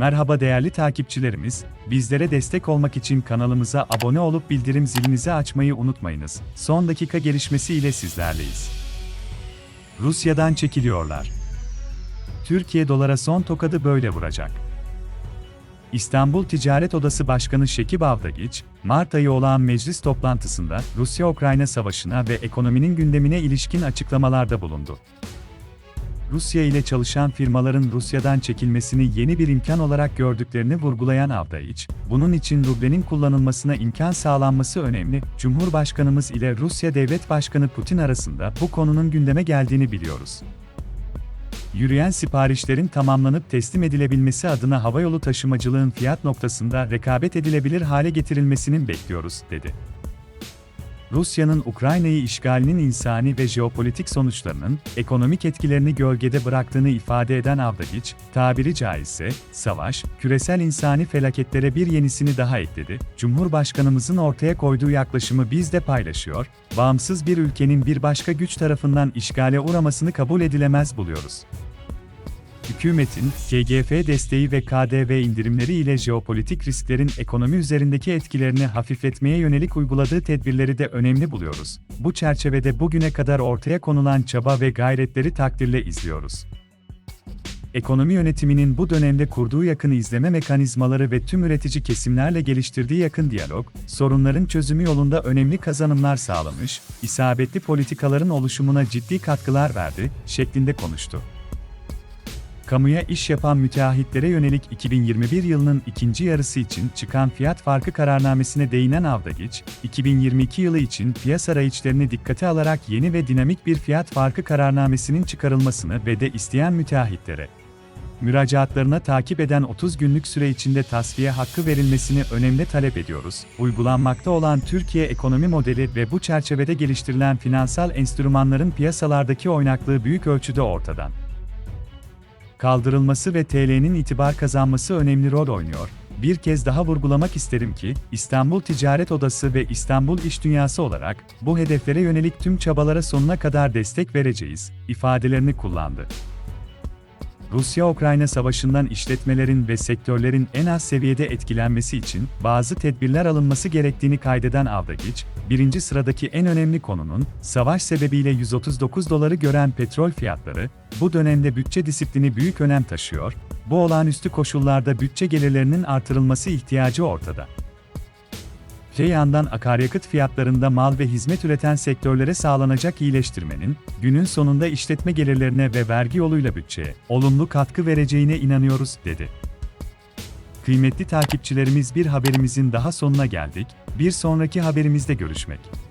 Merhaba değerli takipçilerimiz, bizlere destek olmak için kanalımıza abone olup bildirim zilinizi açmayı unutmayınız. Son dakika gelişmesi ile sizlerleyiz. Rusya'dan çekiliyorlar. Türkiye dolara son tokadı böyle vuracak. İstanbul Ticaret Odası Başkanı Şekip Avdagiç, Mart ayı olan meclis toplantısında Rusya-Ukrayna savaşına ve ekonominin gündemine ilişkin açıklamalarda bulundu. Rusya ile çalışan firmaların Rusya'dan çekilmesini yeni bir imkan olarak gördüklerini vurgulayan Avdagiç, bunun için rublenin kullanılmasına imkan sağlanması önemli, Cumhurbaşkanımız ile Rusya Devlet Başkanı Putin arasında bu konunun gündeme geldiğini biliyoruz. Yürüyen siparişlerin tamamlanıp teslim edilebilmesi adına havayolu taşımacılığın fiyat noktasında rekabet edilebilir hale getirilmesinin bekliyoruz, dedi. Rusya'nın Ukrayna'yı işgalinin insani ve jeopolitik sonuçlarının ekonomik etkilerini gölgede bıraktığını ifade eden Avdagiç, tabiri caizse, savaş, küresel insani felaketlere bir yenisini daha ekledi. Cumhurbaşkanımızın ortaya koyduğu yaklaşımı biz de paylaşıyor, bağımsız bir ülkenin bir başka güç tarafından işgale uğramasını kabul edilemez buluyoruz hükümetin, KGF desteği ve KDV indirimleri ile jeopolitik risklerin ekonomi üzerindeki etkilerini hafifletmeye yönelik uyguladığı tedbirleri de önemli buluyoruz. Bu çerçevede bugüne kadar ortaya konulan çaba ve gayretleri takdirle izliyoruz. Ekonomi yönetiminin bu dönemde kurduğu yakın izleme mekanizmaları ve tüm üretici kesimlerle geliştirdiği yakın diyalog, sorunların çözümü yolunda önemli kazanımlar sağlamış, isabetli politikaların oluşumuna ciddi katkılar verdi, şeklinde konuştu kamuya iş yapan müteahhitlere yönelik 2021 yılının ikinci yarısı için çıkan fiyat farkı kararnamesine değinen Avdagiç, 2022 yılı için piyasa rayiçlerini dikkate alarak yeni ve dinamik bir fiyat farkı kararnamesinin çıkarılmasını ve de isteyen müteahhitlere, müracaatlarına takip eden 30 günlük süre içinde tasfiye hakkı verilmesini önemli talep ediyoruz. Uygulanmakta olan Türkiye ekonomi modeli ve bu çerçevede geliştirilen finansal enstrümanların piyasalardaki oynaklığı büyük ölçüde ortadan kaldırılması ve TL'nin itibar kazanması önemli rol oynuyor. Bir kez daha vurgulamak isterim ki, İstanbul Ticaret Odası ve İstanbul İş Dünyası olarak bu hedeflere yönelik tüm çabalara sonuna kadar destek vereceğiz ifadelerini kullandı. Rusya-Ukrayna savaşından işletmelerin ve sektörlerin en az seviyede etkilenmesi için bazı tedbirler alınması gerektiğini kaydeden Avdagiç, birinci sıradaki en önemli konunun, savaş sebebiyle 139 doları gören petrol fiyatları, bu dönemde bütçe disiplini büyük önem taşıyor, bu olağanüstü koşullarda bütçe gelirlerinin artırılması ihtiyacı ortada. Öte yandan akaryakıt fiyatlarında mal ve hizmet üreten sektörlere sağlanacak iyileştirmenin, günün sonunda işletme gelirlerine ve vergi yoluyla bütçeye olumlu katkı vereceğine inanıyoruz, dedi. Kıymetli takipçilerimiz bir haberimizin daha sonuna geldik, bir sonraki haberimizde görüşmek